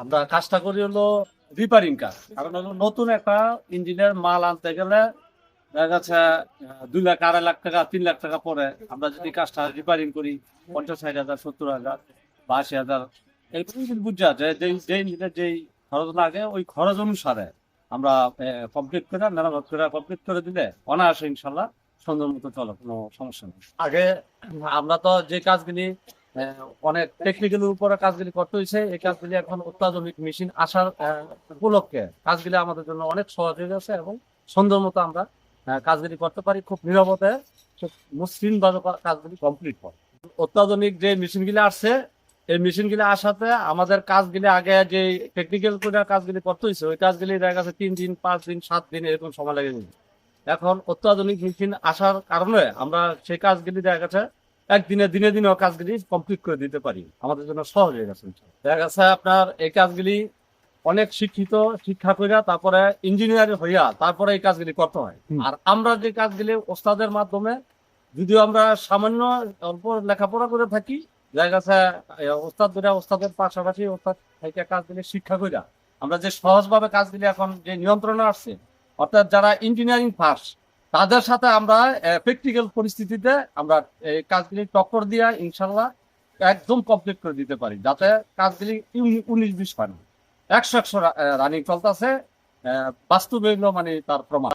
আমরা কাজটা করি হলো রিপেয়ারিং কাজ। কারণ হলো নতুন একটা ইঞ্জিনের মাল আনতে গেলে দেখা যাচ্ছে দুই লাখ, আড়াই লাখ টাকা, তিন লাখ টাকা পরে আমরা যদি কাজটা রিপেয়ারিং করি, পঞ্চাশ, ষাট হাজার, সত্তর হাজার বা আশি হাজার এরকম বুঝা যে যে ইঞ্জিনের যেই খরচ লাগে, ওই খরচ অনুসারে আমরা কমপ্লিট করে, মেরামত করে কমপ্লিট করে দিলে অনায়াসে ইনশাল্লাহ সুন্দর মতো চলে, কোনো সমস্যা নেই। আগে আমরা তো যে কাজগুলি অনেক টেকনিক্যাল উপরে কাজগুলি করতে হয়েছে। এই কাজগুলি এখন অত্যাধুনিক মেশিন আসার উপলক্ষে কাজগুলি আমাদের জন্য অনেক সহজ হয়ে গেছে এবং সুন্দর মতো আমরা কাজগুলি করতে পারি। খুব নিরাপদে, খুব মসৃণ ভাবে কাজগুলি কমপ্লিট হয়। অত্যাধুনিক যে মেশিনগুলি আসছে, এই মেশিনগুলি আসাতে আমাদের কাজগুলি আগে যে টেকনিক্যাল করে কাজগুলি করতে হয়েছে, ওই কাজগুলি দেখা গেছে তিন দিন, পাঁচ দিন, সাত দিন এরকম সময় লেগে এখন অত্যাধুনিক মেশিন আসার কারণে আমরা সেই কাজগুলি দেখা গেছে একদিনে দিনে দিনেও কাজগুলি কমপ্লিট করে দিতে পারি। আমাদের জন্য সহজ হয়ে গেছে দেখা গেছে আপনার এই কাজগুলি অনেক শিক্ষিত শিক্ষা কইরা তারপরে ইঞ্জিনিয়ার হইয়া তারপরে এই কাজগুলি করতে হয়। আর আমরা যে কাজগুলি ওস্তাদের মাধ্যমে যদিও আমরা সামান্য অল্প লেখাপড়া করে থাকি দেখা গেছে ওস্তাদ ধরে ওস্তাদের পাশাপাশি ওস্তাদ থেকে কাজগুলি শিক্ষা কইরা আমরা যে সহজভাবে কাজগুলি এখন যে নিয়ন্ত্রণে আসছে অর্থাৎ যারা ইঞ্জিনিয়ারিং পাস তাদের সাথে আমরা প্র্যাকটিক্যাল পরিস্থিতিতে আমরা এই কাজগুলি টক্কর দিয়া ইনশাল্লাহ একদম কমপ্লিট করে দিতে পারি। যাতে কাজগুলি উনিশ বিশ পান একশো একশো রানিং চলতেছে বাস্তবে মানে তার প্রমাণ।